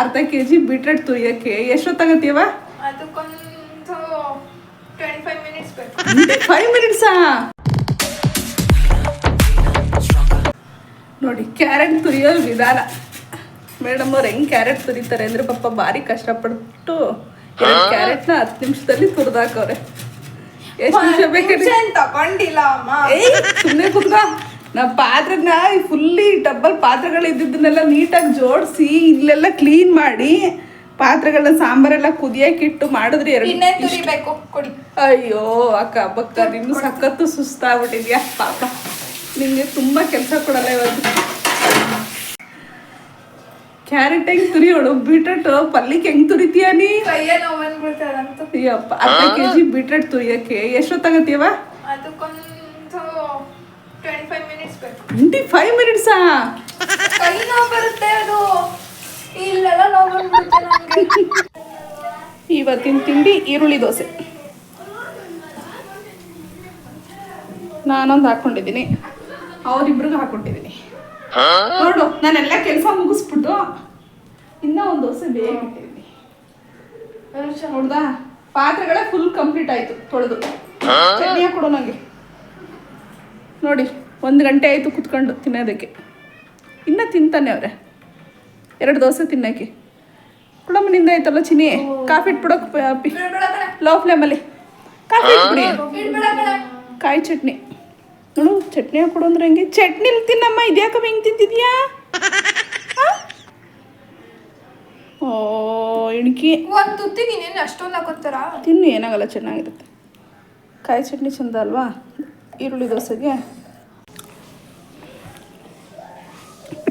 ಅರ್ಧ K G beetroot ತುರಿಯೋಕ್ಕೆ ಎಷ್ಟೊತ್ತಾಗತ್ತೀವ ಅದಕ್ಕೊಂದು ಟ್ವೆಂಟಿ ಫೈವ್ ಮಿನಿಟ್ಸ್ ಬೇಕು. ಫೈವ್ ಮಿನಿಟ್ಸಾ ನೋಡಿ ಕ್ಯಾರೆಟ್ ತುರಿಯೋ ವಿಧಾನ. ಮೇಡಮ್ ಅವ್ರು ಹೆಂಗ್ ಕ್ಯಾರೆಟ್ ತುರಿತಾರೆ ಅಂದ್ರೆ ಪಾಪ ಭಾರಿ ಕಷ್ಟಪಟ್ಟು ಕ್ಯಾರೆಟ್ನ ಹತ್ತು ನಿಮಿಷದಲ್ಲಿ ತುರಿದಾಕವ್ರೆ ಎಷ್ಟು ನಿಮಿಷ ಬೇಕು ತಗೊಂಡಿಲ್ಲ ಸುಮ್ಮನೆ ಕುತ್ಕೋ. ನಾ ಪಾತ್ರನ ಫುಲ್ಲಿ ಡಬ್ಬಲ್ ಪಾತ್ರೆಗಳು ಇದ್ದಿದ್ದನ್ನೆಲ್ಲ ನೀಟಾಗಿ ಜೋಡಿಸಿ ಇಲ್ಲೆಲ್ಲ ಕ್ಲೀನ್ ಮಾಡಿ ಪಾತ್ರೆಗಳನ್ನ ಸಾಂಬಾರೆಲ್ಲ ಕುದಿಯಾಕಿಟ್ಟು ಮಾಡಿದ್ರೆ ಎರಡು ತುರಿಬೇಕು ಕೊಡಿ. ಅಯ್ಯೋ ಅಕ್ಕ ಬಕ್ಕ ನಿನ್ನ ಸಖತ್ತು ಸುಸ್ತಾಗ್ಬಿಟ್ಟಿದ್ಯಾ? ಪಾಪ. ನಿಮಗೆ ತುಂಬ ಕೆಲಸ ಕೊಡಲ್ಲ ಇವತ್ತು. ಕ್ಯಾರೆಟ್ ಹೆಂಗ್ ತುರಿಯೋಳು? ಬೀಟ್ರೂಟ್ ಪಲ್ಲಿಕ್ ಹೆಂಗ್ ತುರಿತೀಯ ನೀ? ನೋವು ಅರ್ಧ ಕೆ ಜಿ ಬೀಟ್ರಟ್ ತುರಿಯಕ್ಕೆ ಎಷ್ಟೊತ್ತಾಗತ್ತೀವ ಅದಕ್ಕೊಂದು ಟ್ವೆಂಟಿ ಫೈವ್ ಮಿನಿಟ್ಸ್ ಬೇಕು. ಟ್ವೆಂಟಿ ಫೈವ್ ಮಿನಿಟ್ಸಾ ಕೈ ನೋವು ಬರುತ್ತೆ ಅದು. ಇಲ್ಲೆಲ್ಲ ನೋವು ಬಂದ್ಬಿಡುತ್ತೆ ಇವತ್ತಿನ ತಿಂಡಿ ಈರುಳ್ಳಿ ದೋಸೆ. ನಾನೊಂದು ಹಾಕೊಂಡಿದ್ದೀನಿ. ಅವರಿಬ್ರಿಗೂ ಹಾಕೊಂಡಿದ್ದೀನಿ. ನೋಡು ನಾನೆಲ್ಲ ಕೆಲಸ ಮುಗಿಸ್ಬಿಟ್ಟು ಇನ್ನೂ ಒಂದು ದೋಸೆ ಬೇಗ ಇಟ್ಟಿದ್ದೀನಿ. ನೋಡ್ದಾ? ಪಾತ್ರೆಗಳೇ ಫುಲ್ ಕಂಪ್ಲೀಟ್ ಆಯಿತು ತೊಳೆದು. ಚಟ್ನಿಯ ಕೊಡು ನನಗೆ ನೋಡಿ. ಒಂದು ಗಂಟೆ ಆಯಿತು ಕುತ್ಕೊಂಡು ತಿನ್ನೋದಕ್ಕೆ. ಇನ್ನೂ ತಿಂತಾನೆ ಅವರೆ. ಎರಡು ದೋಸೆ ತಿನ್ನೋಕ್ಕೆ ಕೊಡಮ್ಮ ನಿಂದ ಆಯ್ತಲ್ಲ ಚಿನಿ ಕಾಫಿ ಇಟ್ಬಿಡೋಕೆ ಲೋ ಫ್ಲೇಮಲ್ಲಿ. ಕಾಫಿ ಇಟ್ಬಿಡಿ. ಬಿಡ್ಬೇಡ ಕಣೆ. ಕಾಯಿ ಚಟ್ನಿ. ನೋಡು ಚಟ್ನಿ ಕೊಡು ಅಂದ್ರೆ ಹೆಂಗೆ? ಚಟ್ನಿಲಿ ತಿನ್ನಮ್ಮ ಇದ್ಯಾಕ ಹೆಂಗೆ ತಿಂತಿದ್ಯಾ? ಓ ಇಣಕಿ ಒಂದು ತಿನ್ನಿ ಇನ್ನೇನು ಅಷ್ಟೊಂದು ಹಾಕೋತಾರ? ತಿನ್ನು ಏನಾಗಲ್ಲ ಚೆನ್ನಾಗಿರುತ್ತೆ. ಕಾಯಿ ಚಟ್ನಿ ಚಂದ ಅಲ್ವಾ? ಈರುಳ್ಳಿ ದೋಸೆಗೆ.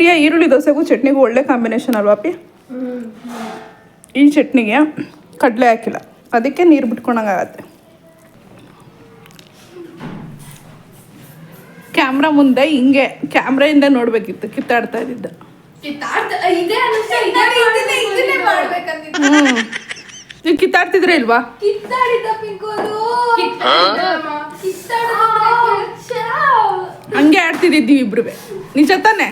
ಪ್ರಿಯ ಈರುಳ್ಳಿ ದೋಸೆಗೂ ಚಟ್ನಿಗೂ ಒಳ್ಳೆ ಕಾಂಬಿನೇಷನ್ ಅಲ್ವಾ ಪಿ ಈ ಚಟ್ನಿಗೆ ಕಡಲೆ ಹಾಕಿಲ್ಲ. ಅದಕ್ಕೆ ನೀರು ಬಿಟ್ಕೊಂಡಂಗಾಗತ್ತೆ. ಕ್ಯಾಮ್ರಾ ಮುಂದೆ ಹಿಂಗೆ ಕ್ಯಾಮ್ರಾಯಿಂದ ನೋಡಬೇಕಿತ್ತು ಕಿತ್ತಾಡ್ತಾ ಇದ್ದಿದ್ದ. ಇದೇ ಅನಿಸ್ತಾ ಇದನ್ನೇ ಇದನ್ನೇ ಮಾಡ್ಬೇಕಂದಿದ್ದು ಹ್ಞೂ ನೀವು ಕಿತ್ತಾಡ್ತಿದ್ರೆ ಇಲ್ವಾ? ಹಂಗೆ ಆಡ್ತಿದ್ದಿದ್ದೀವಿ ಇಬ್ರು ನಿಜ ತಾನೆ?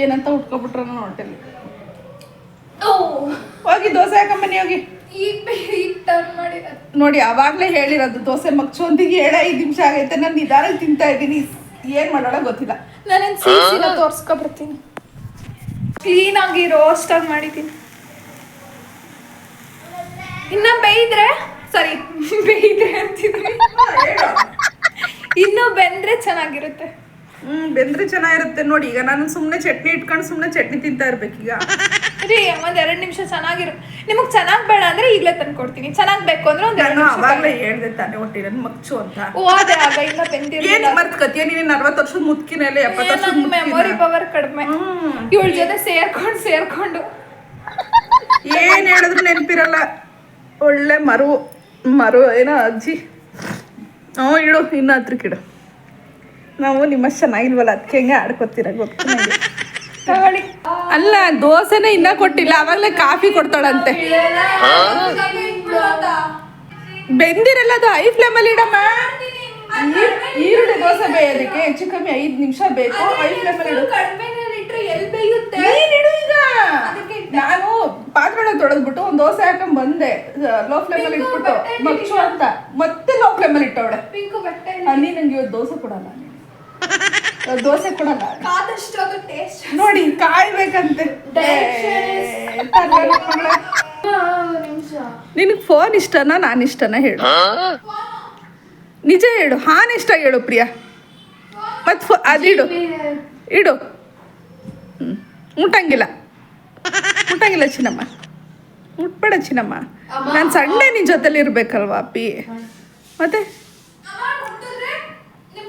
ಏನಂತ ಉಟ್ಕೊಬಿಟ್ರ ಹೊಟ್ಟೆಲಿ. ಹೋಗಿ ದೋಸೆ ಹಾಕಂಬನ್ನಿ ಹೋಗಿ. ನೋಡಿ ಅವಾಗಲೇ ಹೇಳಿರೋದು ದೋಸೆ ಮಗ್ಚೊಂದಿಗೆ ಏಳು ಐದು ನಿಮಿಷ ಆಗೈತೆ. ನಾನು ನಿಧಾನ ತಿಂತಾ ಇದ್ದೀನಿ. ಏನು ಮಾಡೋಣ ಗೊತ್ತಿಲ್ಲ. ನಾನೇನು ಸೀಸಿನ ತೋರ್ಸ್ಕೊಬರ್ತೀನಿ ಕ್ಲೀನ್ ಆಗಿ ರೋಸ್ಟ್ ಆಗಿ ಮಾಡಿದ್ದೀನಿ. ಇನ್ನ ಬೇಯಿದ್ರೆ ಸರಿ ಬೇಯಿದ್ರೆ ಅಂತಿದ್ರಿ. ಇನ್ನು ಬೆಂದ್ರೆ ಚೆನ್ನಾಗಿರುತ್ತೆ. ಹ್ಮ್ ಬೆಂದ್ರೆ ಚೆನ್ನಾಗಿರುತ್ತೆ. ನೋಡಿ ಈಗ ನಾನು ಸುಮ್ಮನೆ ಚಟ್ನಿ ಇಟ್ಕೊಂಡು ಸುಮ್ಮನೆ ಚಟ್ನಿ ತಿಂತಾ ಇರ್ಬೇಕೀಗ ರೀ ಒಂದ್ ಎರಡ್ ನಿಮಿಷ ಚೆನ್ನಾಗಿರು ನಿಮಗ್ ಚೆನ್ನಾಗ್ ಬೇಡ ಅಂದ್ರೆ ಈಗ್ಲೇ ತಂದ್ಕೊಡ್ತೀನಿ ಚೆನ್ನಾಗ್ ಬೇಕು ಅಂದ್ರೆ ಒಂದ್ ನಾನು ಅವಾಗ್ಲೇ ಹೇಳ್ದೆ ತಾನೆ ಹೊಟ್ಟಿನ ಮಗ್ಚು ಅಂತ. ಓ ಅದೇ ಆಗ ಇಲ್ಲ ಬೆಂದಿರಲಿಲ್ಲ. ಏನು ಮರ್ತ್ಕತಿಯ ನೀನು ನಲ್ವತ್ತು ವರ್ಷದ ಮುದ್ಕಿನಲ್ಲಿ ಎಪ್ಪತ್ತು ವರ್ಷದ ಮೆಮೊರಿ ಪವರ್ ಕಡಿಮೆ. ಹ್ಮ್. ಇವಳ ಜೊತೆ ಸೇರ್ಕೊಂಡು ಸೇರ್ಕೊಂಡು. ಏನ್ ಹೇಳಿದ್ರು ನೆನಪಿರಲ್ಲ. ಒಳ್ಳೆ ಮರು ಮರು ಏನೋ ಅಜ್ಜಿ. ಹ್ಞೂ ಇಡು ಇನ್ನು ಹತ್ರಕ್ಕಿಡು ನಾವು ನಿಮ್ಮ ಚೆನ್ನಾಗಿಲ್ವಲ್ಲ ಅದಕ್ಕೆ ಹೆಂಗೆ ಆಡ್ಕೊತೀರ ಗೊತ್ತಿಲ್ಲ. ತಗೊಳ್ಳಿ. ಅಲ್ಲ ದೋಸೆನೇ ಇನ್ನ ಕೊಟ್ಟಿಲ್ಲ ಅವಾಗಲೇ ಕಾಫಿ ಕೊಡ್ತಾಳಂತೆ. ಬೆಂದಿರಲ್ಲ ಅದು ಹೈ ಫ್ಲೇಮಲ್ಲಿ ಇಡಮ್ಮ. ಈರುಳ್ಳಿ ದೋಸೆ ಬೇಯೋದಕ್ಕೆ ಹೆಚ್ಚು ಕಮ್ಮಿ ಐದು ನಿಮಿಷ ಬೇಕು ಹೈ ಫ್ಲೇಮಲ್ಲಿ ಇಡು. ಇಟ್ರೆ ಎಲ್ಲಿ ಬೇಯುತ್ತೆ? ನೀನ್ ಇಡು ಈಗ. ನಾನು ತೊಳೆದ್ಬಿಟ್ಟು ಒಂದು ದೋಸೆ ಹಾಕೊಂಡ್ ಬಂದೆ. ಲೋ ಫ್ಲೇಮಲ್ಲಿ ಇಟ್ಬಿಟ್ಟು ಮಚ್ಚು ಅಂತ. ಮತ್ತೆ ಲೋ ಫ್ಲೇಮಲ್ಲಿ ಇಟ್ಟವಳೆ. ಪಿಂಕು ಬಟ್ಟೆ. ಅಲ್ಲಿ ನಂಗೆ ಇವತ್ತು ದೋಸೆ ಕೊಡಲ್ಲ. ದೋಸೆ ಕೊಡಲ್ಲ. ಕಾದಷ್ಟು ಅದು ಟೇಸ್ಟ್ ನೋಡಿ ಕಾಯ್ಬೇಕಂತೆ. ನಿನಗ್ ಫೋನ್ ಇಷ್ಟನಾ ನಾನು ಇಷ್ಟನಾ ಹೇಳು. ನಿಜ ಹೇಳು ಹಾನ್ ಇಷ್ಟ ಹೇಳು ಪ್ರಿಯಾ. ಮತ್ತು ಫೋ ಅದಿಡು ಇಡು. ಹ್ಞೂ ಮುಟ್ಟಂಗಿಲ್ಲ. ಮುಟ್ಟಂಗಿಲ್ಲ ಚಿನ್ನಮ್ಮ. ಮುಟ್ಬೇಡ ಚಿನ್ನಮ್ಮ. ನಾನು ಸಂಡೆ ನಿನ್ನ ಜೊತೆಲಿ ಇರಬೇಕಲ್ವಾ ಅಪ್ಪಿ. ಮತ್ತೆ? ಹಾ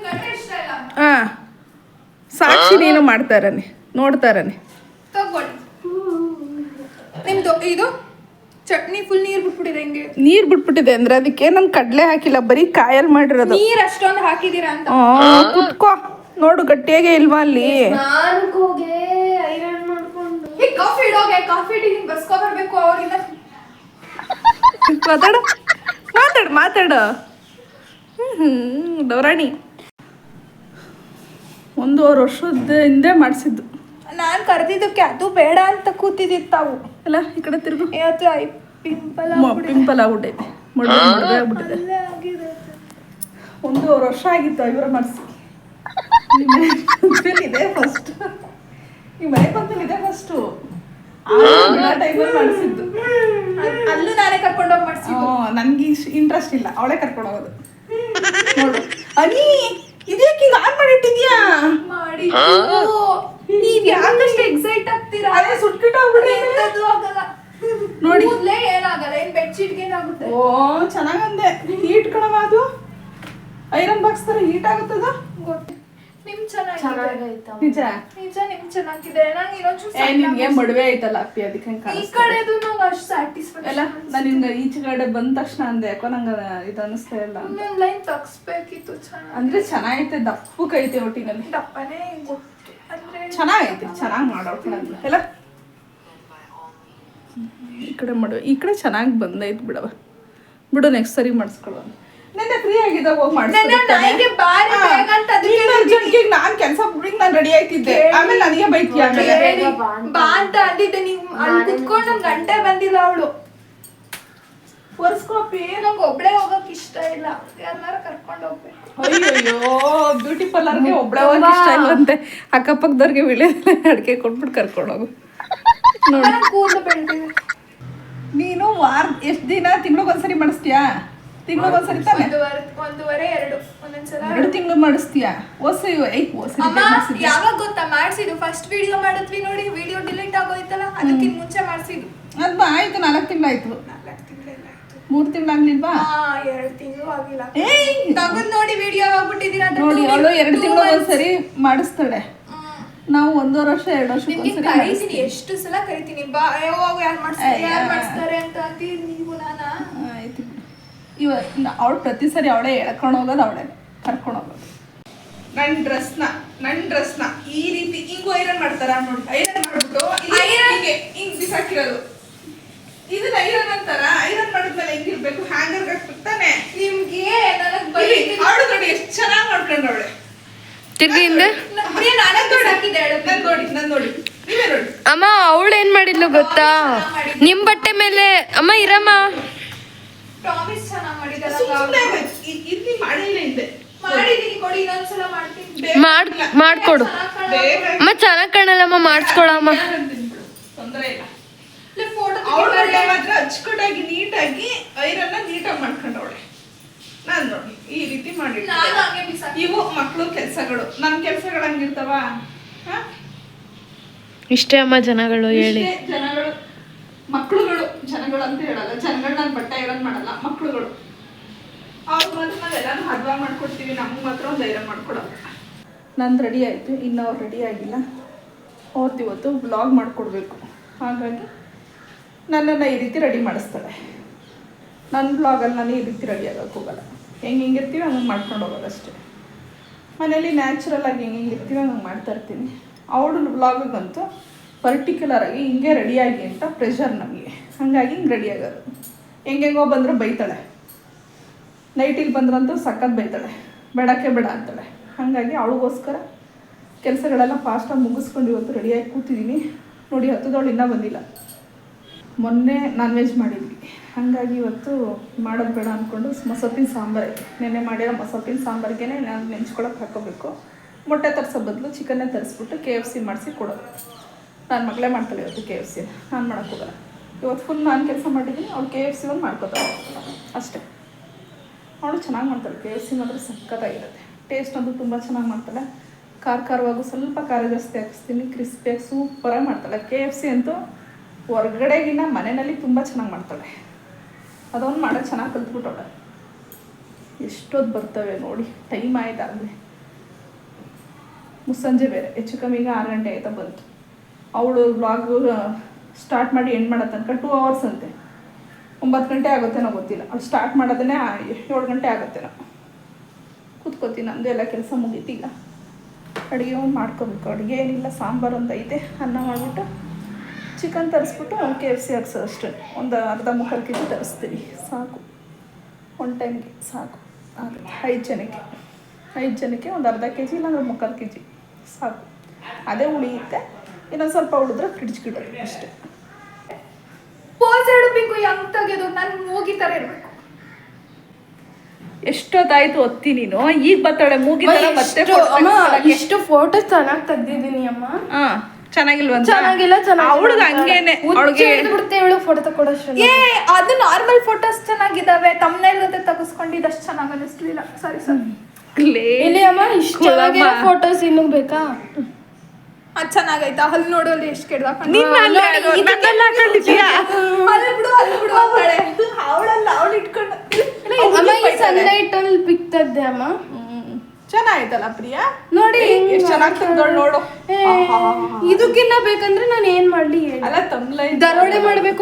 ಗಂಟೆ ಇಷ್ಟ ಇಲ್ಲ. ಹಾಂ. ಸಾಕ್ಷಿ ನೀನು ಮಾಡ್ತಾರನೆ ನೋಡ್ತಾರನೆ ತಗೊಳ್ಳಿ. ನಿಮ್ದು ಇದು ಚಟ್ನಿ ಫುಲ್ ನೀರ್ ಬಿಟ್ಬಿಟ್ಟಿದೆ ಹೆಂಗೆ. ನೀರು ಬಿಟ್ಬಿಟ್ಟಿದೆ ಅಂದ್ರೆ ಅದಕ್ಕೆ ನಾನು ಕಡಲೆ ಹಾಕಿಲ್ಲ ಬರೀ ಕಾಯಲ್ಲಿ ಮಾಡಿರೋದು. ನೀರ್ ಅಷ್ಟೊಂದು ಹಾಕಿದೀರಾ ಅಂತ. ಕುತ್ಕೋ. ನೋಡು ಗಟ್ಟಿಯಾಗೆ ಇಲ್ವಾ ಅಲ್ಲಿ ನಾಲ್ಕೋಗೆ ಐರನ್ ಮಾಡ್ಕೊಂಡು ಈ ಕಾಫಿ ಇಡೋಗೆ ಕಾಫಿ ಇಡಿ ನಿಂಗೆ ಬರ್ಸ್ಕೊ ಬರ್ಬೇಕು ಅವ್ರಿಂದ ಮಾತಾಡ ಮಾತಾಡು ಮಾತಾಡು. ಹ್ಮ್ ಡೌರಾಣಿ ಒಂದೂವರೆ ವರ್ಷದ ಹಿಂದೆ ಮಾಡಿಸಿದ್ದು. ನಾನು ಕರೆದಿದ್ದಕ್ಕೆ ಅದು ಬೇಡ ಅಂತ ಕೂತಿದ್ದಿತ್ತು ತಾವು. ಅಲ್ಲ ಈ ಕಡೆ ತಿರುಗು. ಇವತ್ತು ಐ ಪಿಂಪಲ್ ಪಿಂಪಲ್ ಆಗ್ಬಿಟ್ಟೈತೆ. ಆಗ್ಬಿಟ್ಟಿದೆ. ಅಲ್ಲೇ ಆಗಿದೆ ಒಂದೂವರೆ ವರ್ಷ ಆಗಿತ್ತು ಐಬ್ರೋ ಮಾಡಿಸಿ. ಇದೆ ಫಸ್ಟ್ ಈ ಮನೆ ಬಂದಲ್ಲಿ ಇದೆ ಫಸ್ಟು ಮಾಡಿಸಿದ್ದು ಅಲ್- ಅಲ್ಲೂ ನಾನೇ ಕರ್ಕೊಂಡೋಗಿ ಮಾಡ್ಸಿದ್ದು. ನನಗೆ ಇಂಟ್ರೆಸ್ಟ್ ಇಲ್ಲ. ಅವಳೇ ಕರ್ಕೊಂಡು ಹೋಗೋದು. ನೋಡು. ಅನಿ ಇದಕ್ಕೆ ಈಗ ಆನ್ ಮಾಡಿಟ್ಟಿದ್ಯಾ? ಮಾಡಿ ನೀವ್ ಯಾಕಷ್ಟು ಎಕ್ಸೈಟ್ ಆಗ್ತೀರಾ? ಅದೇ ಸುಟ್ಕಿಟ್ಟೋಗ್ಬಿಡಿ ಎಂತದೂ ಆಗಲ್ಲ. ನೋಡಿ. ಇಲ್ಲೇ ಏನಾಗಲ್ಲ ಏನ್ ಬೆಡ್ಶೀಟ್ಗೆ ಏನಾಗುತ್ತೆ? ಓ ಚೆನ್ನಾಗಂದೆ. ಹೀಟ್ ಕಣವ ಅದು? ಐರನ್ ಬಾಕ್ಸ್ ತರ ಹೀಟ್ ಆಗುತ್ತದ? ಗೊತ್ತು ನಿಮ್ ಚೆನ್ನಾಗಿದೆ. ನಿಜ? ನಿಜ ನಿಮ್ ಚೆನ್ನಾಗಿದೆ. ನಂಗೆ ಇನ್ನೊಂಚೂರು ಏ ನಿನ್ಗೆ ಮಡುವೆ ಐತಲ್ಲ ಅಪ್ಪಿ ಅದಕ್ಕೆ ಹಂಗೆ ಈ ಕಾಣಿಸ್ತಾ ಕಡೆದು ನಂಗೆ ಅಷ್ಟು ಎಲ್ಲ ಸ್ಯಾಟಿಸ್ಫ್ಯಾಕ್ಷನ್ ನಾನು ಹಿಂಗೆ ಈಚೆ ಕಡೆ ಬಂದ ತಕ್ಷಣ ಅಂದೆ ಯಾಕೋ ನಂಗೆ ಇದು ಅನಿಸ್ತಾ ಇಲ್ಲ ಅಂತ. ಇನ್ನೊಂದು ಲೈನ್ ತಗ್ಸ್ಬೇಕಿತ್ತು ಚೆನ್ನಾಗಿ. ಅಂದ್ರೆ ಚೆನ್ನಾಗೈತೆ ದಪ್ಪಕ್ಕೈತೆ ಒಟ್ಟಿನಲ್ಲಿ. ದಪ್ಪನೇ ಗೊತ್ತು ಅಂದ್ರೆ ಚೆನ್ನಾಗೈತೆ ಚೆನ್ನಾಗಿ ಮಾಡೋಕೆ ಎಲ್ಲ? ಈ ಕಡೆ ಮಾಡುವ ಈ ಕಡೆ ಚೆನ್ನಾಗಿ ಬಂದೈತೆ ಬಿಡವ ಬಿಡು ನೆಕ್ಸ್ಟ್ ಸರಿ ಮಾಡಿಸ್ಕೊಳ್ಳೋ ನೆನ್ನೆ ಫ್ರೀ ಆಗಿದ್ದ ಹೋಗಿ ನೆನ್ನೆ ನಾಯಿಗೆ ಬಾರಿ ಬೇಗ ಅಂತ ಅದಕ್ಕೆ ಮಾಡಿಸ್ಕೊಂಡು ನಾನು ಕೆಲಸ ಬಿಡಿಗೆ ನಾನು ರೆಡಿ ಆಯ್ತಿದ್ದೆ. ಆಮೇಲೆ ನನಗೆ ಬೈಕ್ ಆಮೇಲೆ? ಬಾ ಅಂತ ಅಂದಿದ್ದೆ. ನೀವು ಅಲ್ಲಿ ಕುತ್ಕೊಂಡು ಒಂದ್ ಗಂಟೆ ಬಂದಿಲ್ಲ ಅವಳು. ಒರ್ಸ್ಕೊಪ್ಪಿ. ನಂಗೆ ಒಬ್ಳೆ ಹೋಗಕ್ ಇಷ್ಟ ಇಲ್ಲ. ಯಾರನ್ನಾರು ಕರ್ಕೊಂಡು ಹೋಗ್ಬೇಕು. ಅಯ್ಯಯ್ಯೋ ಬ್ಯೂಟಿ ಪಾರ್ಲರ್ಗೆ ಒಬ್ಳೆ ಹೋಗಕ್ಕೆ ಇಷ್ಟ ಇಲ್ಲಂತೆ ಅಕ್ಕಪಕ್ಕದವ್ರಿಗೆ ವಿಳೆ ಅಡಿಕೆ ಕೊಟ್ಬಿಟ್ಟು ಕರ್ಕೊಂಡು ಹೋಗು. ನೋಡಿ. ಕೂದಲು ಬೆಳ್ದಿದೆ. ನೀನು ವಾರ ಎಷ್ಟು ದಿನ ತಿಂಗ್ಳಿಗೊಂದ್ಸರಿ ಮಾಡಿಸ್ತೀಯಾ? ತಿಂಗ್ಳಿಗೊಂದ್ಸರಿ ತಾನೆ? ಒಂದೂವರೆ ಒಂದೂವರೆ ಎರಡು. ಒಂದೊಂದ್ಸಲ ಎರಡು ತಿಂಗಳು ಮಾಡಿಸ್ತೀಯಾ? ಓಸಿ ಐ ಓಸಿ ಅಮ್ಮ ಯಾವಾಗ ಗೊತ್ತಾ? ಮಾಡಿಸಿದ್ದು ಫಸ್ಟ್ ವಿಡಿಯೋ ಮಾಡಿದ್ವಿ ನೋಡಿ. ವಿಡಿಯೋ ಡಿಲೀಟ್ ಆಗೋಯ್ತಲ್ಲ? ಅದಕ್ಕಿಂತ ಮುಂಚೆ ಮಾಡಿಸಿದ್ದು. ಅದು ಆಯ್ತು ನಾಲ್ಕು ತಿಂಗಳಾಯ್ತು. ಮೂರು ತಿಂಗಳಾಗ್ಲಿಲ್ವಾ ಎರಡು ತಿಂಗಳು ಆಗಿಲ್ಲ. ತಗೊಂಡ್ ನೋಡಿ ವಿಡಿಯೋ ಆಗ್ಬಿಟ್ಟಿದ್ದೀರಾ ನೋಡಿ ಅವಳು ಎರಡು ತಿಂಗಳು ಒಂದ್ಸರಿ ಮಾಡಿಸ್ತಾಳೆ. ನಾವು ಒಂದೂವರೆ ವರ್ಷ ಎರಡು ವರ್ಷ ಕರಿತೀನಿ. ಎಷ್ಟು ಸಲ ಕರಿತೀನಿ. ಬಾ ಯಾವಾಗ ಯಾರು ಮಾಡ್ತಾರೆ ಯಾರು ಮಾಡಿಸ್ತಾರೆ ಅಂತ ಅಂತೀರಿ ನೀವು ನಾನಾ? ಇವ ಅವಳು ಪ್ರತಿ ಸರಿ ಅವಳೇ ಎಳ್ಕೊಂಡು ಹೋಗೋದು ಅವಳೇ ಕರ್ಕೊಂಡು ಹೋಗೋದು. ನನ್ನ ಡ್ರೆಸ್ನ ನನ್ನ ಡ್ರೆಸ್ನ ಈ ರೀತಿ ಹಿಂಗೂ ಐರನ್ ಮಾಡ್ತಾರ ನೋಡಿ. ಐರನ್ ಮಾಡ್ಬಿಟ್ಟು? ಹಿಂಗೆ ಹಿಂಗ್ ಬಿಸಾಕಿರೋದು. ಇದನ್ನ ಐರನ್ ಅಂತಾರ? ಐರನ್ ಮಾಡಿದ್ಮೇಲೆ ಹೆಂಗಿರ್ಬೇಕು ಹ್ಯಾಂಗರ್ ಕಟ್ಬಿಡ್ತಾನೆ ತಾನೆ? ನಿಮ್ಗೆ ನನಗ್ ಬರೀ ಅವಳು ನೋಡಿ ಎಷ್ಟು ಚೆನ್ನಾಗಿ ಮಾಡ್ಕೊಂಡು ಅವಳೆ ತಿರ್ಗಿ ಹಿಂದೆ ಪ್ರಿಯ ನಾನೇ ಹೇಳು ನೋಡಿ ನನ್ ನೋಡಿ. ನೀವೇ ನೋಡಿ. ಅಮ್ಮ ಅವಳು ಏನ್ ಮಾಡಿದ್ಲು ಗೊತ್ತಾ? ನಿಮ್ ಬಟ್ಟೆ ಮೇಲೆ ಅಮ್ಮ ಇರಮ್ಮ. ಚೆನ್ನಾಗಿ ಮಾಡಿದಲ್ಲ ಸುಮ್ಮನೆ ಇಲ್ಲಿ ಮಾಡಿಲ್ಲ ಹಿಂದೆ ಮಾಡಿದೀನಿ ಕೊಡಿ ಇನ್ನೊಂದ್ಸಲ ಮಾಡ್ತೀನಿ. ಮಾಡ್ ಮಾಡ್ಕೊಡು. ಮತ್ತೆ ಅಮ್ಮ ಚೆನ್ನಾಗ್ ಕಾಣಲ್ಲಮ್ಮ ಮಾಡಿಸ್ಕೊಳಮ್ಮ ತೊಂದರೆ ಇಲ್ಲ. ಫೋಟೋ ಅವಳ ಮಾತ್ರ ಅಚ್ಚುಕಟ್ಟಾಗಿ ನೀಟಾಗಿ ಐರನ್ನ ನೀಟಾಗಿ ಮಾಡ್ಕೊಂಡವಳೆ. ನಾನು ನೋಡಿ ಈ ರೀತಿ ಮಾಡಿ ಇವು ಮಕ್ಕಳು ಕೆಲಸಗಳು. ನನ್ನ ಕೆಲಸಗಳು ಹಂಗಿರ್ತಾವ? ಇಷ್ಟೇ ಅಮ್ಮ ಜನಗಳು ಹೇಳಿ. ಇಷ್ಟೇ ಜನಗಳು. ಮಕ್ಕಳುಗಳು, ಜನಗಳು ಅಂತ ಹೇಳಲ್ಲ ಜನಗಳು ನಾನು ಬಟ್ಟೆ ಐರನ್ ಮಾಡಲ್ಲ, ಮಕ್ಕಳುಗಳು. ಅವ್ರು ಮಾತ್ರ ನಾವೆಲ್ಲರೂ ಹದ್ವಾ ಮಾಡ್ಕೊಡ್ತೀವಿ, ನಮಗೆ ಮಾತ್ರ ಒಂದು ಐರನ್ ಮಾಡ್ಕೊಡಲ್ಲ. ನಂದು ರೆಡಿ ಆಯಿತು, ಇನ್ನು ಅವ್ರು ರೆಡಿ ಆಗಿಲ್ಲ. ಅವ್ರದ್ದು ಇವತ್ತು ಬ್ಲಾಗ್ ಮಾಡಿಕೊಡ್ಬೇಕು. ಹಾಗಾಗಿ ನನ್ನನ್ನು ಈ ರೀತಿ ರೆಡಿ ಮಾಡಿಸ್ತಾಳೆ. ನನ್ನ ಬ್ಲಾಗಲ್ಲಿ ನಾನು ಈ ರೀತಿ ರೆಡಿ ಆಗೋಕ್ಕೆ ಹೋಗಲ್ಲ. ಹೆಂಗೆ ಇರ್ತೀವಿ ಹಂಗೆ ಮಾಡ್ಕೊಂಡು ಹೋಗೋದಷ್ಟೇ. ಮನೇಲಿ ನ್ಯಾಚುರಲ್ ಆಗಿ ಹೆಂಗೆ ಇರ್ತೀವಿ ಹಂಗೆ ಮಾಡ್ತಾ ಇರ್ತೀನಿ. ಅವಳು ಬ್ಲಾಗಂತೂ ಪರ್ಟಿಕ್ಯುಲರ್ ಆಗಿ ಹಿಂಗೆ ರೆಡಿಯಾಗಿ ಅಂತ ಪ್ರೆಷರ್ ನಮಗೆ. ಹಾಗಾಗಿ ಹಿಂಗೆ ರೆಡಿ ಆಗೋದು. ಹೆಂಗೆಂಗೋ ಬಂದರೆ ಬೈತಾಳೆ. ನೈಟಿಗೆ ಬಂದ್ರಂತೂ ಸಖತ್ ಬೈತಾಳೆ. ಬೇಡಕ್ಕೆ ಬೇಡ ಅಂತಾಳೆ. ಹಾಗಾಗಿ ಅವಳಿಗೋಸ್ಕರ ಕೆಲಸಗಳೆಲ್ಲ ಫಾಸ್ಟಾಗಿ ಮುಗಿಸ್ಕೊಂಡು ಇವತ್ತು ರೆಡಿಯಾಗಿ ಕೂತಿದ್ದೀನಿ. ನೋಡಿ ಹತ್ತದವಳು ಇನ್ನೂ ಬಂದಿಲ್ಲ. ಮೊನ್ನೆ ನಾನ್ ವೆಜ್ ಮಾಡಿದ್ವಿ. ಹಾಗಾಗಿ ಇವತ್ತು ಮಾಡೋದು ಬೇಡ ಅಂದ್ಕೊಂಡು ಮೊಸಪ್ಪಿನ ಸಾಂಬಾರು ನೆನ್ನೆ ಮಾಡಿರೋ ಮೊಸಪ್ಪಿನ ಸಾಂಬಾರಿಗೆ ನಾನು ನೆಂಚ್ಕೊಳಕ್ಕೆ ಹಾಕೋಬೇಕು. ಮೊಟ್ಟೆ ತರಿಸೋ ಬದಲು ಚಿಕನ್ನೇ ತರಿಸ್ಬಿಟ್ಟು ಕೆ ಎಫ್ ಸಿ ಮಾಡಿಸಿ ಕೊಡೋದು. ನನ್ನ ಮಗಳೇ ಮಾಡ್ತಾಳೆ ಇವತ್ತು ಕೆ ಎಫ್ ಸಿ ನಾನು ಮಾಡೋಕ್ಕೆ ಹೋಗಲ್ಲ. ಇವತ್ತು ಫುಲ್ ನಾನು ಕೆಲಸ ಮಾಡಿದ್ದೀನಿ, ಅವ್ಳು ಕೆ ಎಫ್ ಸಿ ಒಂದು ಮಾಡ್ಕೋತಾಳೆ. ಅಷ್ಟೇ. ಅವಳು ಚೆನ್ನಾಗಿ ಮಾಡ್ತಾಳೆ. ಕೆ ಎಫ್ ಸಿ ಮಾತ್ರ ಸಖತ್ತಾಗಿರುತ್ತೆ. ಟೇಸ್ಟ್ ಅಂತೂ ತುಂಬ ಚೆನ್ನಾಗಿ ಮಾಡ್ತಾಳೆ. ಖಾರ ಖಾರವಾಗೂ ಸ್ವಲ್ಪ ಖಾರ ಜಾಸ್ತಿ ಹಾಕಿಸ್ತೀನಿ ಕ್ರಿಸ್ಪಿಯಾಗಿ ಸೂಪರಾಗಿ ಮಾಡ್ತಾಳೆ. ಕೆ ಎಫ್ ಸಿ ಅಂತೂ ಹೊರಗಡೆಗಿನ ಮನೆಯಲ್ಲಿ ತುಂಬ ಚೆನ್ನಾಗಿ ಮಾಡ್ತಾಳೆ. ಅದೊಂದು ಮಾಡೋದು ಚೆನ್ನಾಗಿ ಕಲ್ತ್ಬಿಟ್ಟವಳೆ. ಎಷ್ಟೊತ್ತು ಬರ್ತವೆ ನೋಡಿ ಟೈಮ್ ಆಯ್ತಾಗಲಿ ಮುಸ್ಸಂಜೆ ಬೇರೆ, ಹೆಚ್ಚು ಕಮ್ಮಿ ಈಗ ಆರು ಗಂಟೆ ಆಯ್ತಾ ಬಂತು. ಅವಳು ಬ್ಲಾಗ್ ಸ್ಟಾರ್ಟ್ ಮಾಡಿ ಎಂಡ್ ಮಾಡೋ ತನಕ ಟೂ ಅವರ್ಸ್ ಅಂತೆ. ಒಂಬತ್ತು ಗಂಟೆ ಆಗುತ್ತೇನೋ ಗೊತ್ತಿಲ್ಲ. ಅವ್ಳು ಸ್ಟಾರ್ಟ್ ಮಾಡೋದನ್ನೇ ಏಳು ಗಂಟೆ ಆಗುತ್ತೇನೋ ಕೂತ್ಕೋತೀನಿ ನಂದು ಎಲ್ಲ ಕೆಲಸ ಮುಗೀತೀಗ ಅಡುಗೆ ಒಂದು ಮಾಡ್ಕೋಬೇಕು. ಅಡುಗೆ ಏನಿಲ್ಲ, ಸಾಂಬಾರು ಒಂದು ಐತೆ, ಅನ್ನ ಮಾಡಿಬಿಟ್ಟು ಚಿಕನ್ ತರಿಸ್ಬಿಟ್ಟು ಕೆ ಎಫ್ ಸಿ ಹಾಕ್ಸೋ ಅಷ್ಟೇ. ಒಂದು ಅರ್ಧ ಮುಕ್ಕಾಲು ಕೆ ಜಿ ತರಿಸ್ತೀವಿ ಸಾಕು ಒನ್ ಟೈಮ್ಗೆ ಸಾಕು. ಆಗುತ್ತೆ ಐದು ಜನಕ್ಕೆ. ಐದು ಜನಕ್ಕೆ ಒಂದು ಅರ್ಧ ಕೆ ಜಿ ಇಲ್ಲಾಂದ್ರೆ ಮುಕ್ಕಾಲು ಕೆ ಜಿ ಸಾಕು. ಅದೇ ಉಳಿಯುತ್ತೆ ಇನ್ನೊಂದು ಸ್ವಲ್ಪ ಉಳಿದ್ರೆ ಫ್ರಿಡ್ಜ್ಗೆ ಇಡೋದು ಅಷ್ಟೇ. ಪೋಸ್ ಪಿಂಕು ಹೆಂಗ್ ತೆಗೆಯೋದು ನಾನು ಮೂಗಿ ತರ ಇರ್ಬೇಕು. ಎಷ್ಟೊತ್ತಾಯ್ತು ಒತ್ತಿ ನೀನು? ಈಗ ಬರ್ತಾಳೆ ಮೂಗಿ ಮತ್ತೆ ಅಮ್ಮ ಇಷ್ಟು ಫೋಟೋ ಚೆನ್ನಾಗಿ ತೆಗ್ದಿದ್ದೀನಿ ಅಮ್ಮ. ಹಾ ಚೆನ್ನಾಗಿಲ್ವಾ ಚೆನ್ನಾಗಿಲ್ಲ ಚೆನ್ನಾಗಿ ಅವಳಿಗೆ ಹಂಗೇನೆ. ಅವಳಿಗೆ ಬಿಡುತ್ತೆ ಇವಳು ಫೋಟೋ ತಕೊಡೋಷ್ಟು ಏ ಅದು ನಾರ್ಮಲ್ ಫೋಟೋಸ್ ಚೆನ್ನಾಗಿದಾವೆ ತಮ್ಮನೇಲ್ ಜೊತೆ ತೆಗೆಸ್ಕೊಂಡಿದ್ದು ಅಷ್ಟು ಚೆನ್ನಾಗಿ ಅನಿಸ್ಲಿಲ್ಲ ಸಾರಿ ಸರ್ ಇಲ್ಲಿ ಅಮ್ಮ ಇಷ್ಟು ಫೋಟೋಸ್ ಇನ್ನೂ ಬೇಕಾ? ಅದು ಚೆನ್ನಾಗೈತಾ? ಎಷ್ಟು ಅಲ್ಲಿ ಬಿಡು ಅಲ್ಲಿ ಬಿಡು ಅಂತಾಳೆ. ಅವಳಲ್ಲ ಅವಳು ಇಟ್ಕೊಂಡು ಸನ್ಲೈಟ್ ಅಲ್ಲಿ ಪಿಕ್ ತೆಗ್ದೆ ಅಮ್ಮ. ಚೆನ್ನಾಯ್ತಲ್ಲ ಪ್ರಿಯಾ? ನೋಡಿ ಎಷ್ಟು ಚೆನ್ನಾಗಿ ತೆಗ್ದೋಳು ನೋಡು. ಇದಕ್ಕಿನ್ನ ಬೇಕಂದ್ರೆ ನಾನು ಏನ್ ಮಾಡ್ಲಿ ಅಲ್ಲ ತಮ್ಲ ದರೋಡೆ ಮಾಡ್ಬೇಕು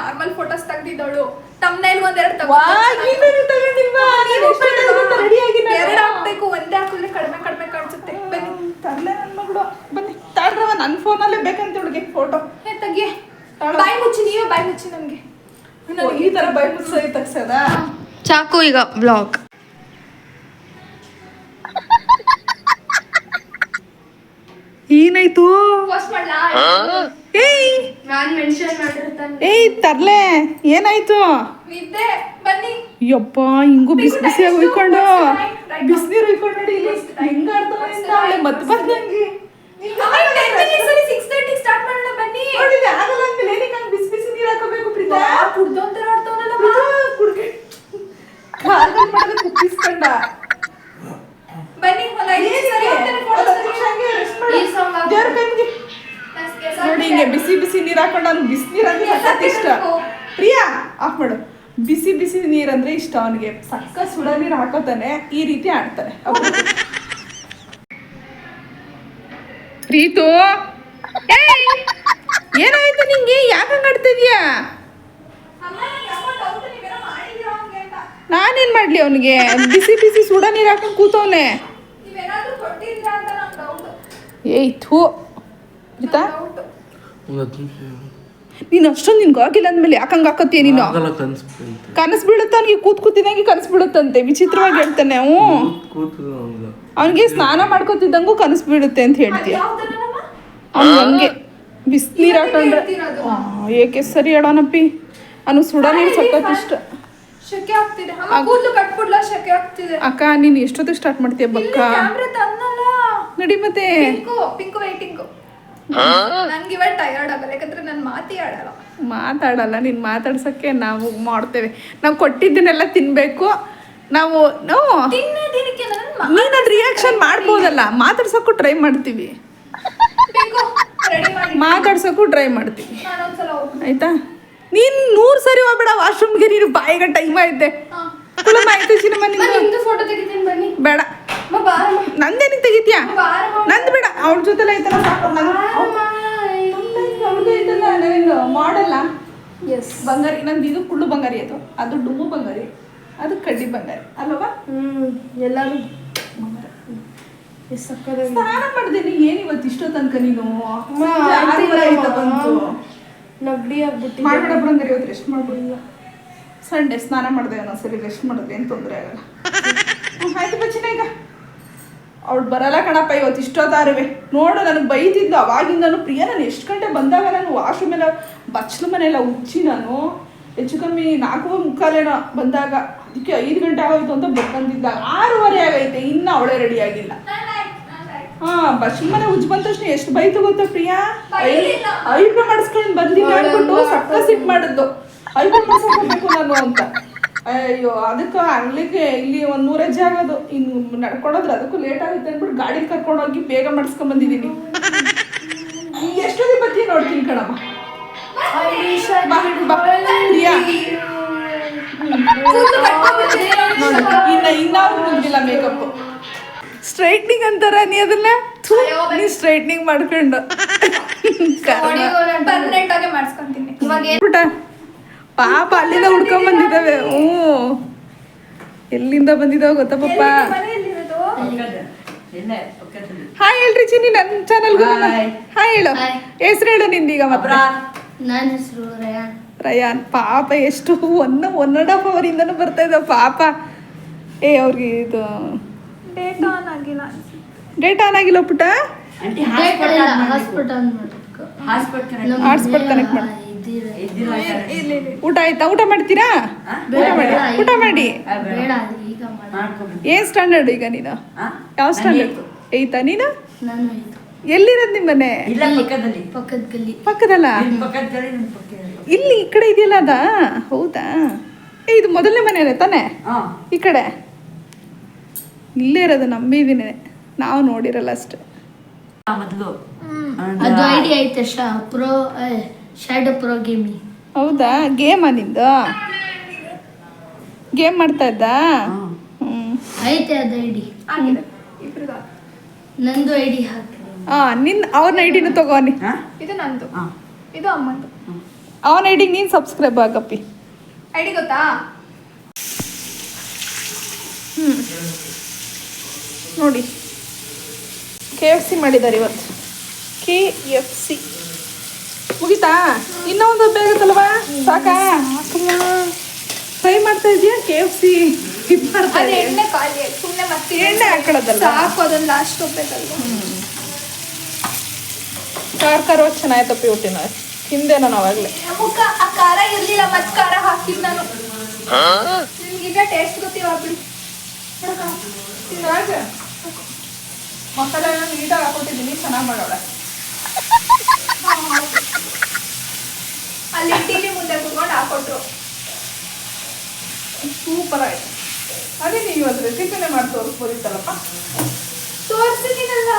ನಾರ್ಮಲ್ ಫೋಟೋಸ್ ತೆಗ್ದಿದ್ದವಳು. ತಮ್ಮನೇಲ್ ಒಂದೆರಡು ವಾ ನೀನೇನು ತಗೊಂಡಿಲ್ವಾ ನಾನು ಎಷ್ಟು ಹೇಳಿದ್ರು ready ಆಗಿಲ್ಲ ಎರಡು ಹಾಕ್ಬೇಕು ಒಂದೇ ಹಾಕಿದ್ರೆ ಕಡಿಮೆ ಕಡಿಮೆ ಕಾಣಿಸುತ್ತೆ ಬನ್ನಿ ಮಗಳು ಬನ್ನಿ ತಾಳ್ರವ ನನ್ನ ಫೋನಲ್ಲೇ ಬೇಕಂತ ಹುಡುಗಿ ಫೋಟೋ ಏ ತೆಗಿ ಬಾಯಿ ಮುಚ್ಚಿ ನೀವೇ ಬಾಯಿ ಮುಚ್ಚಿ ನಮ್ಗೆ. ಈ ಥರ ಬಾಯಿ ಮುಚ್ಚಿ ತಗ್ಸದ? ಚಾಕು ಈಗ ಬ್ಲಾಗ್ ಏನಾಯ್ತು? ಪೋಸ್ಟ್ ಮಾಡ್ಲಾ? ಏಯ್! ನಾನ್ ಮೆನ್ಷನ್ ಮಾಡಿರ್ತಾನೆ. ಏಯ್ ತರ್ಲೆ ಏನಾಯ್ತು? ಯಪ್ಪ ಹಿಂಗು ಬಿಸಿ ಬಿಸಿಯಾಗಿ ಉಯ್ಕೊಂಡು ಬಿಸಿನೀರು ಉಯ್ಕೊಂಡು ನೋಡಿ ಇಲ್ಲಿ ಹೆಂಗ ಅಂತ ಮತ್ತೆ ಬಂದಂಗೆ. ಬಿಸಿ ಬಿಸಿ ನೀರು ನೋಡಿ ಹಿಂಗೆ ಬಿಸಿ ಬಿಸಿ ನೀರು ಹಾಕೊಂಡು ಅವ್ನಿಗೆ ಬಿಸಿ ನೀರು ಅಂದ್ರೆ ಸಖತ್ ಇಷ್ಟ. ಪ್ರಿಯಾ ಆಫ್ ಮಾಡು. ಬಿಸಿ ಬಿಸಿ ನೀರಂದ್ರೆ ಇಷ್ಟ ಅವನಿಗೆ. ಸಕ್ಕ ಸುಡ ನೀರು ಹಾಕೋತಾನೆ ಈ ರೀತಿ ಆಡ್ತಾನೆ. ಪ್ರೀತು! ಏನಾಯ್ತು ನಿಂಗೆ? ಯಾಕೆ ಆಡ್ತಾ ಇದೀಯಾ ಅಮ್ಮ, ನಂಗ್ ಯಾಕೋ doubt ನೀವೇನೋ ಮಾಡಿದೀರಾ ಹಂಗೆ ಅಂತ. ನಾನೇನ್ ಮಾಡ್ಲಿ ಅವನಿಗೆ? ಬಿಸಿ ಬಿಸಿ ಸುಡ ನೀರು ಹಾಕೊಂಡು ಕೂತವನೆ. ಏಯ್ ಥೂ. ನೀನು ಅಷ್ಟೊಂದು ನಿನ್ಗೆ ಆಗಿಲ್ಲ ಅಂದ್ಮೇಲೆ ಯಾಕಂಗೆ ಹಾಕತ್ತೀಯ ನೀನು? ಕನಸು ಬೀಳುತ್ತೆ ಅವ್ನಿಗೆ ಕೂತ್ ಕೂತಿದಂಗೆ ಕನಸು ಬೀಳುತ್ತಂತೆ ವಿಚಿತ್ರವಾಗಿ ಹೇಳ್ತಾನೆ ಹ್ಞೂ. ಹಂಗ. ಅವನಿಗೆ ಸ್ನಾನ ಮಾಡ್ಕೊತಿದ್ದಂಗೂ ಕನಸು ಬೀಳುತ್ತೆ ಅಂತ ಹೇಳ್ತೀಯ? ಅವ್ನು ಹಂಗೆ ಬಿಸಿನೀರು ಹಾಕೊಂಡ್ರೆ ಏಕೆ ಸರಿ ಹೇಳೋಣಪ್ಪಿ ಅವನು ಸುಡ ನೀರು ಸಖತ್ ಇಷ್ಟ. ಅಕ್ಕ ನೀನು ಎಷ್ಟೊತ್ತಿಗೆ ಸ್ಟಾರ್ಟ್ ಮಾಡ್ತೀಯ ಬಕ್ಕ? ಕ್ಯಾಮ್ರಾ ತನ್ನಲ್ಲ ನಡಿ ಮತ್ತೆ. ಪಿಂಕು ಪಿಂಕು ವೈಟಿಂಗು ನಂಗೆ ಇವಾಗ ಟಯರ್ಡ್ ಆಗಲ್ಲ ಯಾಕಂದ್ರೆ ನಾನು ಮಾತಿ ಆಡಲ್ಲ. ಮಾತಾಡಲ್ಲ ನೀನು ಮಾತಾಡ್ಸೋಕ್ಕೆ ನಾವು ಮಾಡ್ತೇವೆ. ನಾವು ಕೊಟ್ಟಿದ್ದನ್ನೆಲ್ಲ ತಿನ್ನಬೇಕು ನಾವು ನೀನು ಅದು ರಿಯಾಕ್ಷನ್ ಮಾಡ್ಬೋದಲ್ಲ ಮಾತಾಡ್ಸೋಕ್ಕೂ ಟ್ರೈ ಮಾಡ್ತೀವಿ. ಮಾತಾಡ್ಸೋಕ್ಕೂ ಟ್ರೈ ಮಾಡ್ತೀವಿ. ಆಯ್ತಾ? ನೀನು ನೂರು ಸರಿ ಹೋಗ್ಬೇಡ ವಾಶ್ರೂಮ್ಗೆ ನೀನು ಬಾಯಿಗೆ ಟೈಮ್ ಆಯ್ತೆ. ಹಾ. ಕುಳಮ ಆಯ್ತು ಸಿನಿಮಾ ನಿಂದು ಫೋಟೋ ತೆಗಿತೀನಿ ಬನ್ನಿ. ಬೇಡ. ನಂದೇನಿಗೆ ತೆಗಿತ್ಯಾ? ನಂದು ಬೇಡ ಅವಳ ಜೊತೆಲ್ಲ ಐತಲ್ಲ ಸಾಕು ಅವ್ಳದ್ದು ಐತಲ್ಲ ನಂದು ಮಾಡಲ್ಲ. ಎಸ್ ಬಂಗಾರಿ ನಂದು ಇದು ಕುಳ್ಳು ಬಂಗಾರಿ ಅದು. ಅದು ಡುಮ್ಮು ಬಂಗಾರಿ ಅದು ಕಡ್ಡಿ ಬಂಗಾರಿ. ಅಲ್ವಾ ಹ್ಮ್ ಎಲ್ಲರೂ ಸಕ್ಕತ್ತಾಗಿ ಸ್ನಾನ ಮಾಡ್ದೇನಿ ಏನ್ ಇವತ್ತು ಇಷ್ಟೋ ತನಕ ನೀನು? ನಗಡಿ ಆಗ್ಬಿಟ್ಟು ಮಾಡ್ಬೇಡ ಬಂಗಾರಿ ಇವತ್ತು ರೆಸ್ಟ್ ಮಾಡ್ಬಿಡಿಲ್ಲ ಸಂಡೇ ಸ್ನಾನ ಮಾಡಿದೆ ಒಂದೊಂದ್ಸರಿ ರೆಸ್ಟ್ ಮಾಡಿದ್ರೆ ಏನು ತೊಂದರೆ ಆಗಲ್ಲ. ಆಯ್ತು ಬಚ್ಚಿನ ಈಗ ಅವಳು ಬರಲ್ಲ ಕಣಪ್ಪ ಇವತ್ತು ಇಷ್ಟೊತ್ತಾರುವೆ ನೋಡು ನನಗೆ ಬೈತಿದ್ದು ಅವಾಗಿಂದನು ಪ್ರಿಯ ನಾನು ಎಷ್ಟು ಗಂಟೆ ಬಂದಾಗ ನಾನು ವಾಶ್ರೂಮ್ ಎಲ್ಲ ಬಚ್ಚಲು ಮನೆಯೆಲ್ಲ ಉಚ್ಚಿ ನಾನು. ಹೆಚ್ಚು ಕಮ್ಮಿ ನಾಲ್ಕು ಮುಕ್ಕಾಲೇನೋ ಬಂದಾಗ ಅದಕ್ಕೆ ಐದು ಗಂಟೆ ಆಗೋಯ್ತು ಅಂತ ಬಂದಿದ್ದ. ಆರೂವರೆ ಆಗೈತೆ ಇನ್ನು ಅವಳೇ ರೆಡಿ ಆಗಿಲ್ಲ. ಹಾ ಬಚ್ಚಲು ಮನೆ ಉಜ್ಜು ಬಂದ ತಕ್ಷಣ ಎಷ್ಟು ಬೈತು ಗೊತ್ತಾ ಪ್ರಿಯಾ. ಐಬ್ರೋ ಮಾಡಿಸ್ಕೊಂಡು ಬಂದಿಲ್ಲ ಅಂದ್ಬಿಟ್ಟು ಸಕ್ಕ ಸಿಟ್ ಮಾಡಿದ್ದು. ಐಬ್ರೋ ಮಾಡಿಸ್ಕೊಂಡು ನಾನು ಅಂತ. ಅಯ್ಯೋ ಅದಕ್ಕೆ ಅಂಗ್ಲಿಗೆ ಇಲ್ಲಿ ಒಂದು ನೂರ ಹೆಜ್ಜೆ ಆಗೋದು ಇನ್ನು ನಡ್ಕೊಂಡೋದ್ರೆ ಅದಕ್ಕೂ ಲೇಟ್ ಆಗುತ್ತೆ ಅಂದ್ಬಿಟ್ಟು ಗಾಡಿ ಕರ್ಕೊಂಡೋಗಿ ಬೇಗ ಮಾಡಿಸ್ಕೊಂಡ್ ಬಂದಿದ್ದೀನಿ. ಎಷ್ಟೊತ್ತಿಗೆ ಬರ್ತೀನಿ ನೋಡ್ತೀನಿ ಕಣಮ್ಮ. ಇನ್ನ ಇನ್ನಾದ್ರೂ ಮೇಕಪ್ ಸ್ಟ್ರೈಟ್ನಿಂಗ್ ಅಂತಾರ ನೀ ಅದನ್ನ? ನೀ ಸ್ಟ್ರೈಟ್ನಿಂಗ್ ಮಾಡ್ಕೊಂಡು. ಮಾಡ್ಸ್ಕೊಂತೀನಿ ಆಗಿ ಮಾಡಿಸ್ಕೊಂತೀನಿ. ಪುಟ ಪಾಪ ಅಲ್ಲಿಂದ ಹುಡ್ಕೊಂಡ್ ಬಂದಿದ್ದಾವೆ. ಹ್ಞೂ. ಎಲ್ಲಿಂದ ಬಂದಿದ್ದಾವ ಗೊತ್ತಾ ಪಾಪ ಹಾಯ್ ಹೇಳ್ರಿ ಚಿನ್ನಿ ನನ್ನ ಚಾನಲ್ಗೂ ಹಾಯ್ ಹೇಳು. ಹೆಸರು ಹೇಳು ನಿಂದೀಗ ಮಾತ್ರ ನನ್ನ ಹೆಸರು ರಯಾನ್. ರಯಾನ್. ಪಾಪ ಎಷ್ಟು ಒನ್ ಒನ್ ಅಂಡ್ ಹಾಫ್ ಅವರಿಂದನೂ ಬರ್ತಾ ಇದ್ದಾವೆ ಪಾಪ. ಏ ಅವ್ರಿಗೆ ಇದು ಡೇಟ್ ಆನ್ ಆಗಿಲ್ಲ ಡೇಟ್ ಆನ್ ಆಗಿಲ್ಲ ಪುಟ್ಟ? ಹಾಸ್ಪಿಟಲ್ ಕನೆಕ್ಟ್ ಮಾಡಿ. ಊಟ ಆಯ್ತಾ? ಊಟ ಮಾಡ್ತೀರಾ? ಊಟ ಮಾಡಿ. ಊಟ ಮಾಡಿ. ಏನ್ ಸ್ಟ್ಯಾಂಡರ್ಡ್ ಈಗ ನೀನು? ಯಾವ ಸ್ಟ್ಯಾಂಡರ್ಡ್ ಐತಾ ಏಯ್ತಾ. ನೀನು? ಎಲ್ಲಿರೋದು ನಿಮ್ಮನೆ? ಇಲ್ಲ ಪಕ್ಕದಲ್ಲಿ. ಇಲ್ಲಿ ಈ ಕಡೆ ಇದೆಯಲ್ಲ ಅದ? ಹೌದಾ? ಏ ಇದು ಮೊದಲನೇ ಮನೆ ತಾನೆ? ಈ ಕಡೆ? ಇಲ್ಲೇ ಇರೋದು ನಂಬಿದೀನಿ ನಾವು ನೋಡಿರಲ್ಲ ಅಷ್ಟೇ. ಮೊದಲು. ಅದು ಐಡಿ ಐತೆ ಶಾ ಪ್ರೋ ಶಾಡೋ ಪ್ರೋ ಗೇಮಿ ಹೌದಾ? ಗೇಮಾ ನಿಂದು? ಗೇಮ್ ಮಾಡ್ತಾ ಇದ್ದಾ? ಹ್ಮ್. ಐತೆ ಅದು ಐಡಿ. ನಂದು ಐಡಿ ಹಾಕಿ. ಆ ನಿನ್ ಅವನ ಐಡಿನೂ ತಗೋನಿ ಇದು ನಂದು. ಇದು ಅಮ್ಮಂದು. ಅವನ ಐಡಿಗೆ ನೀನು ಸಬ್ಸ್ಕ್ರೈಬ್ ಆಗಪ್ಪಿ. ಐಡಿ ಗೊತ್ತಾ? ನೋಡಿ. ಕೆ ಎಫ್ ಸಿ ಮಾಡಿದ್ದಾರೆ ಇವತ್ತು. ಕೆ ಎಫ್ ಸಿ ಮುಗಿತಾ? ಇನ್ನೂ ಒಂದು ಬೇಗತ್ತಲ್ವಾ ಸಾಕಾ? ಫ್ರೈ ಮಾಡ್ತಾ ಇದೀಯಾ? ಕೆ ಎಫ್ ಸಿ ಎಣ್ಣೆ ಖಾಲಿ ಸುಮ್ಮನೆ ಮತ್ತೆ ಎಣ್ಣೆ ಹಾಕೊಳ್ಳೋದಲ್ಲ? ಸಾಕು ಅದೊಂದು ಲಾಸ್ಟ್ ಹೋಗ್ಬೇಕಲ್ವ ಖಾರ ಖಾರ ಚೆನ್ನಾಯ್ತಪ್ಪಿ ಊಟಿನ. ಹಿಂದೆ ನಾನು ಅವಾಗಲೇ ಆ ಖಾರ ಇರಲಿಲ್ಲ ಮತ್ ಖಾರ ಹಾಕಿದ್ ನಾನು. ಈಗ ಟೇಸ್ಟ್ ಗೊತ್ತಿವ ಬಿಡಿ. ಮಕ್ಕಳೆಲ್ಲ ನೀಟಾಗಿ ಹಾಕೊಟ್ಟಿದ್ದೀನಿ ಚೆನ್ನಾಗಿ ಮಾಡೋಳೆ ಅಲ್ಲಿ ಟಿವಿ ಮುಂದೆ ಕುತ್ಕೊಂಡು ಹಾಕೊಟ್ರು ಸೂಪರ್ ಆಯ್ತು. ಅದೇ ನೀವು ಇವತ್ತು ರೆಸಿಪಿನೇ ಮಾಡಿ ತೋರಿಸ್ಬೋದಿತ್ತಲ್ಲಪ್ಪ?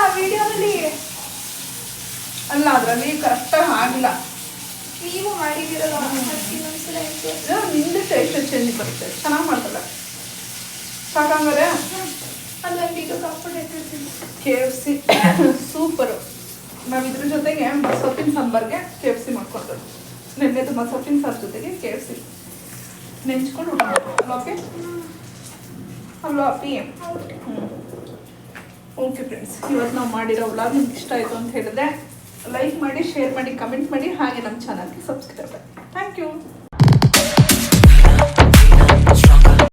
ಆ ವಿಡಿಯೋದಲ್ಲಿ? ಅಲ್ಲ ಅದರಲ್ಲಿ ಕರೆಕ್ಟಾಗಿ ಆಗಿಲ್ಲ. ನೀವು ಮಾಡಿದ್ದೀರಲ್ಲ ಇದು ಟೇಸ್ಟ್ ಚೇಂಜ್ ಬರುತ್ತೆ. ಚೆನ್ನಾಗಿ ಮಾಡ್ತಲ್ಲ. ಸಾಕಂಗಾರೆ ಅಲ್ಲ ಇದು compound K F C super ನಾವು ಇದ್ರ ಜೊತೆಗೆ ಸೊಪ್ಪಿನ ಸಾಂಬಾರ್ಗೆ ಕೆ ಎಫ್ ಸಿ ಮಾಡ್ಕೊಳ್ತೇವೆ. ನೆನ್ನೆದು ಸೊಪ್ಪಿನ ಸಾರು ಜೊತೆಗೆ ಕೆ ಎಫ್ ಸಿ ನೆಂಚ್ಕೊಂಡು ಊಟ ಓಕೆ ಅಲ್ವಾ ಅಪ್ಪಿ ಓಕೆ ಫ್ರೆಂಡ್ಸ್ ಇವತ್ತು ನಾವು ಮಾಡಿರೋ ವ್ಲಾಗ್ ನಿಮ್ಗೆ ಇಷ್ಟ ಆಯಿತು ಅಂತ ಹೇಳಿದ್ರೆ ಲೈಕ್ ಮಾಡಿ ಶೇರ್ ಮಾಡಿ ಕಮೆಂಟ್ ಮಾಡಿ, ಹಾಗೆ ನಮ್ಮ ಚಾನಲ್ಗೆ ಸಬ್ಸ್ಕ್ರೈಬ್ ಮಾಡಿ. Thank you